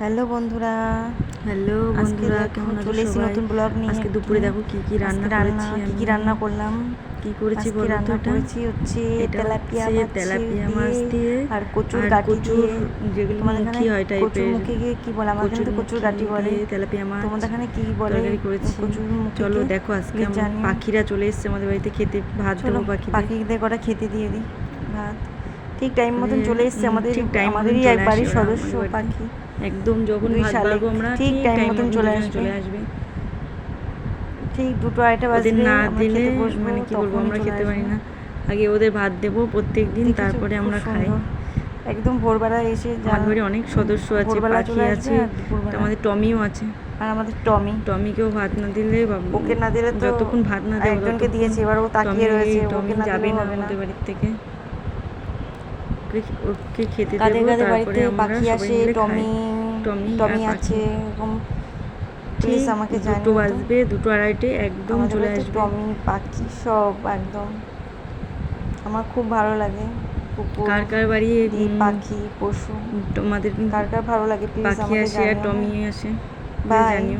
Hello বন্ধুরা। Hello বন্ধুরা কেমন চলে এসেছি নতুন ব্লগ নিয়ে। আজকে দুপুরে দেখো কি কি রান্না রান্না কি কি রান্না করলাম? কি করেছি আজকে বলো রান্না করেছি হচ্ছে তেলাপিয়া মাছ তেলাপিয়া মাছ দিয়ে আর কচুর গাটি দিয়ে। যেগুলো মুখি এখানে হয় কচুর মুখে গিয়ে কি বলে? আমার এখানে তো কচুর গাটি বলে। তেলাপিয়া মাছ তোমাদের এখানে কি বলে? করেছি। কচুর চলো দেখো আজকে পাখিরা চলে এসেছে আমাদের বাড়িতে খেতে ভাত দেবো পাখিদের। পাখিদের কটা খেতে দিয়ে দিই। ভাত। ঠিক টাইম মতন চলে এসেছে হুম, আমাদের আমাদেরই এক বাড়ির সদস্য পাখি। একদম যখন ভাত। আমরা ঠিক টাইম মতন চলে আসবে। চলে আসবে। ঠিক দুটো আড়াইটা বাজবে না দিলে মানে কি বলব আমরা খেতে পারি না। আগে ওদের ভাত দেবো প্রত্যেক দিন তারপরে আমরা খাই। একদম ভোরবেলা এসে বাড়ি অনেক সদস্য আছে পাখি আছে আমাদের টমিও আছে। আর আমাদের টমি। টমিকেও ভাত না দিলে ওকে না দিলে তো যতক্ষণ ভাত না দেবো একজনকে দিয়েছে এবার ও তাকিয়ে রয়েছে ওকে যাবে না। আমাদের বাড়ির থেকে। ওকে- খেতে কাদের কাদের বাড়িতে পাখি আসে টমি টমি টমি আছে এরকম প্লিজ আমাকে দুটো জানিও তো। বাজবে দুটো আড়াইটে একদম চলে আসবে। টমি পাখি সব একদম। আমার খুব ভালো লাগে কার কার বাড়ি পাখি পশু। তোমাদের কার কার ভালো লাগে প্লিজ পাখি আমাকে আসে আর জানিও। টমি আসে. জানিও।